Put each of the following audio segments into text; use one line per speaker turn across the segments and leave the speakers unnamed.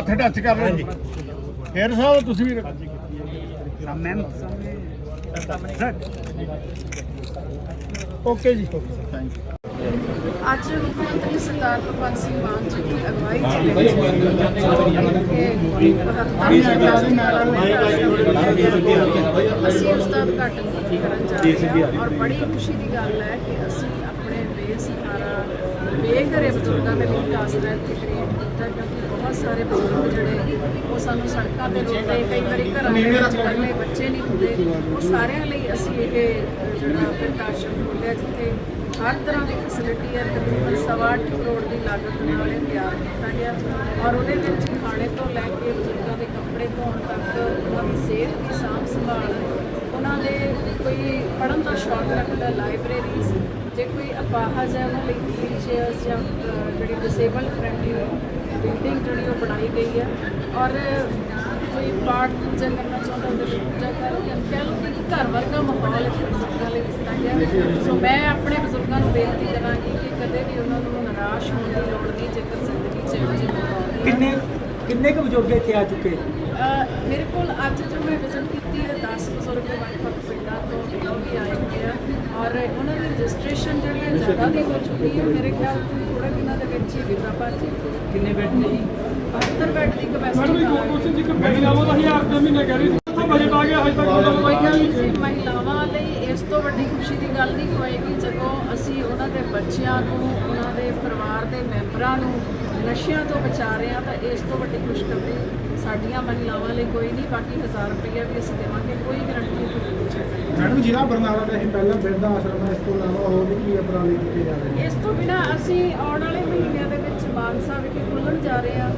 ਹੱਥ ਟੱਚ ਕਰ ਲਓ ਜੀ। ਫੇਰ ਸਾਹਿਬ ਤੁਸੀਂ ਵੀ ਓਕੇ ਜੀ। ਥੈਂਕ ਯੂ
ਅੱਜ ਮੁੱਖ ਮੰਤਰੀ ਸਰਦਾਰ ਭਗਵੰਤ ਸਿੰਘ ਮਾਨ ਜੀ ਦੀ ਅਗਵਾਈ ਚ ਅਸੀਂ ਉਸ ਦਾ ਉਦਘਾਟਨ ਕਰਨ ਜਾ ਰਹੇ ਹਾਂ? ਔਰ ਬੜੀ ਖੁਸ਼ੀ ਦੀ ਗੱਲ ਹੈ ਕਿ ਅਸੀਂ ਆਪਣੇ ਬੇਸਹਾਰਾ ਬੇਘਰੇ ਬਜ਼ੁਰਗਾਂ ਦੇ ਲਈ ਆਸਰਾ ਇੱਥੇ ਕ੍ਰੀਏਟ ਕੀਤਾ ਕਿਉਂਕਿ ਬਹੁਤ ਸਾਰੇ ਬਜ਼ੁਰਗ ਜਿਹੜੇ ਉਹ ਸਾਨੂੰ ਸੜਕਾਂ ਤੇ ਰੋਂਦੇ ਕਈ ਵਾਰੀ ਘਰਾਂ ਦੇ ਵਿੱਚ ਇਕੱਲੇ ਬੱਚੇ ਨਹੀਂ ਹੁੰਦੇ। ਉਹ ਸਾਰਿਆਂ ਲਈ ਅਸੀਂ ਇਹ ਜਿਹੜਾ ਬਿਰਧ ਆਸ਼ਰਮ ਖੋਲ੍ਹਿਆ ਜਿੱਥੇ ਹਰ ਤਰ੍ਹਾਂ ਦੀ ਫੈਸਿਲਿਟੀ ਹੈ ਤਕਰੀਬਨ ਸਵਾ ਅੱਠ ਕਰੋੜ ਦੀ ਲਾਗਤ ਨਾਲ ਇਹ ਤਿਆਰ ਕੀਤਾ ਗਿਆ। ਔਰ ਉਹਦੇ ਵਿੱਚ ਖਾਣੇ ਤੋਂ ਲੈ ਕੇ ਬਜ਼ੁਰਗਾਂ ਦੇ ਕੱਪੜੇ ਧੋਣ ਤੱਕ ਉਹਨਾਂ ਦੀ ਸਿਹਤ ਦੀ ਸਾਂਭ ਸੰਭਾਲ ਉਹਨਾਂ ਦੇ ਕੋਈ ਪੜ੍ਹਨ ਦਾ ਸ਼ੌਕ ਰੱਖਦਾ ਲਾਇਬ੍ਰੇਰੀਜ਼ ਜੇ ਕੋਈ ਅਪਾਹਜ ਹੈ ਉਹਨਾਂ ਲਈ ਵੀਲ ਚੇਅਰਸ ਜਾਂ ਜਿਹੜੀ ਡਿਸੇਬਲ ਫ੍ਰੈਂਡਲੀ ਬਿਲਡਿੰਗ ਜਿਹੜੀ ਉਹ ਬਣਾਈ ਗਈ ਹੈ। ਔਰ ਕੋਈ ਪਾਠ ਪੂਜਾ ਕਰਨਾ ਚਾਹੁੰਦਾ ਉਹਦੇ ਲਈ ਪੂਜਾ ਕਰ ਕਹਿ ਲਓ ਕਿ ਘਰ ਵਰਗਾ ਮਾਹੌਲ ਇੱਥੇ ਬਜ਼ੁਰਗਾਂ ਲਈ ਦਿੱਤਾ ਗਿਆ ਸੋ ਮੈਂ ਆਪਣੇ ਬਜ਼ੁਰਗਾਂ ਨੂੰ ਬੇਨਤੀ ਕਰਾਂਗੀ ਕਿ ਕਦੇ ਵੀ ਉਹਨਾਂ ਨੂੰ ਨਿਰਾਸ਼ ਹੋਣ ਦੀ ਲੋੜ ਨਹੀਂ ਜੇਕਰ ਜ਼ਿੰਦਗੀ 'ਚ ਇਹੋ ਜਿਹੀ ਮਾਹੌਲ ਹੈ
ਕਿੰਨੇ ਕਿੰਨੇ ਕੁ ਬਜ਼ੁਰਗ ਇੱਥੇ ਆ ਚੁੱਕੇ?
ਮੇਰੇ ਕੋਲ ਅੱਜ ਜੋ ਮੈਂ ਵਿਜ਼ਿਟ ਕੀਤੀ ਹੈ 10 ਬਜ਼ੁਰਗ ਵੱਖ-ਵੱਖ ਪਿੰਡਾਂ ਤੋਂ ਵੀ ਆਏ ਹੋਏ ਆ। ਔਰ ਉਹਨਾਂ ਦੀ ਰਜਿਸਟ੍ਰੇਸ਼ਨ ਜਿਹੜੀ ਹੈ ਜ਼ਿਆਦਾ ਦੀ ਹੋ ਚੁੱਕੀ ਹੈ ਮੇਰੇ ਖਿਆਲ ਤੋਂ ਥੋੜੇ ਦਿਨਾਂ ਦੇ ਵਿੱਚ ਹੀ ਵੀਜ਼ਾ ਭਰ ਜੀ।
ਕਿੰਨੇ ਬੈਠ ਨੇ? ਜੀ
72 ਬੈੱਡ ਦੀ ਕਪੈਸਿਟੀ ਕੋਈ ਗੱਲ ਨਹੀਂ ਜੀ, ਮਹਿਲਾਵਾਂ ਲਈ ਇਸ ਤੋਂ ਵੱਡੀ ਖੁਸ਼ੀ ਦੀ ਗੱਲ ਨਹੀਂ ਹੋਏਗੀ ਜਦੋਂ ਅਸੀਂ ਉਹਨਾਂ ਦੇ ਬੱਚਿਆਂ ਨੂੰ ਉਹਨਾਂ ਦੇ ਪਰਿਵਾਰ ਦੇ ਮੈਂਬਰਾਂ ਨੂੰ ਨਸ਼ਿਆਂ ਤੋਂ ਬਚਾ ਰਹੇ ਹਾਂ ਤਾਂ ਇਸ ਤੋਂ ਵੱਡੀ ਖੁਸ਼ਖਬਰੀ ਸਾਡੀਆਂ ਮਹਿਲਾਵਾਂ ਲਈ ਕੋਈ ਨਹੀਂ ਬਾਕੀ 1000 ਰੁਪਈਆ ਵੀ ਅਸੀਂ ਦੇਵਾਂਗੇ ਕੋਈ ਗਰੰਟੀ ਨਹੀਂ
ਮੈਡਮ ਜ਼ਿਲ੍ਹਾ ਬਰਨਾਲਾ ਦਾ ਇਹ ਪਹਿਲਾ ਬਿਰਧ ਆਸ਼ਰਮ ਹੈ ਇਸ ਤੋਂ ਇਲਾਵਾ ਹੋਰ ਵੀ ਕੀ ਉਪਰਾਲੇ ਕੀਤੇ ਜਾ ਰਹੇ ਨੇ।
ਇਸ ਤੋਂ ਬਿਨਾ ਅਸੀਂ ਆਉਣ ਵਾਲੇ ਮਹੀਨਿਆਂ ਦੇ ਵਿੱਚ ਮਾਨਸਾ ਵਿਖੇ ਖੁੱਲ੍ਹਣ ਜਾ ਰਹੇ ਹਾਂ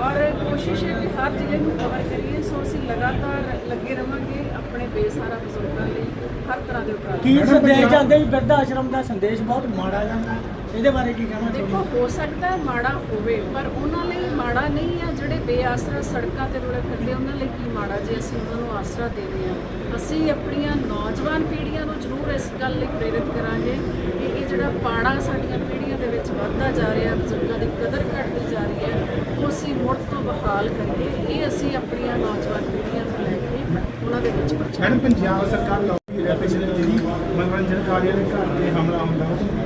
ਔਰ ਕੋਸ਼ਿਸ਼ ਹੈ ਕਿ ਹਰ ਜ਼ਿਲ੍ਹੇ ਨੂੰ ਕਵਰ ਕਰੀਏ ਸੋ ਅਸੀਂ ਲਗਾਤਾਰ ਲੱਗੇ ਰਵਾਂਗੇ ਆਪਣੇ ਬੇਸਹਾਰਾ ਬਜ਼ੁਰਗਾਂ ਲਈ ਹਰ ਤਰ੍ਹਾਂ ਦੇ ਉਪਰਾਲੇ
ਕੀ ਸੰਦੇਸ਼ ਜਾਂਦੇ ਜੀ? ਬਿਰਧ ਆਸ਼ਰਮ ਦਾ ਸੰਦੇਸ਼ ਬਹੁਤ ਮਾੜਾ ਜਾਂਦਾ ਇਹਦੇ ਬਾਰੇ ਕੀ ਕਹਿਣਾ
ਦੇਖੋ
ਚਾਹੁੰਦੇ?
ਹੋ ਸਕਦਾ ਹੈ ਮਾੜਾ ਹੋਵੇ ਪਰ ਉਹਨਾਂ ਲਈ ਮਾੜਾ ਨਹੀਂ ਹੈ ਜਿਹੜੇ ਬੇਆਸਰਾ ਸੜਕਾਂ ਤੇ ਰੁਲੇ ਫਿਰਦੇ ਉਹਨਾਂ ਲਈ ਕੀ ਮਾੜਾ ਜੇ ਅਸੀਂ ਉਹਨਾਂ ਨੂੰ ਆਸਰਾ ਦੇ ਰਹੇ ਹਾਂ ਅਸੀਂ ਆਪਣੀਆਂ ਨੌਜਵਾਨ ਪੀੜ੍ਹੀਆਂ ਨੂੰ ਜ਼ਰੂਰ ਇਸ ਗੱਲ ਲਈ ਪ੍ਰੇਰਿਤ ਕਰਾਂਗੇ ਕਿ ਇਹ ਜਿਹੜਾ ਪਾੜਾ ਸਾਡੀਆਂ ਪੀੜ੍ਹੀਆਂ ਦੇ ਵਿੱਚ ਵੱਧਦਾ ਜਾ ਰਿਹਾ, ਬਜ਼ੁਰਗਾਂ ਦੀ ਕਦਰ ਘਟਦੀ ਜਾ ਰਹੀ ਹੈ, ਉਹ ਅਸੀਂ ਮੁੜ ਤੋਂ ਬਹਾਲ ਕਰੀਏ। ਇਹ ਅਸੀਂ ਆਪਣੀਆਂ ਨੌਜਵਾਨ ਪੀੜ੍ਹੀਆਂ ਨੂੰ ਲੈ ਕੇ ਉਹਨਾਂ ਦੇ ਵਿੱਚ ਪ੍ਰਚਾਰ
ਮੈਡਮ, ਪੰਜਾਬ ਸਰਕਾਰ ਲੋਕੀ ਰਿਹਾ ਪਿਛਲੇ ਮਨੋਰੰਜਨ ਕਾਰੀਆਂ ਦੇ ਘਰ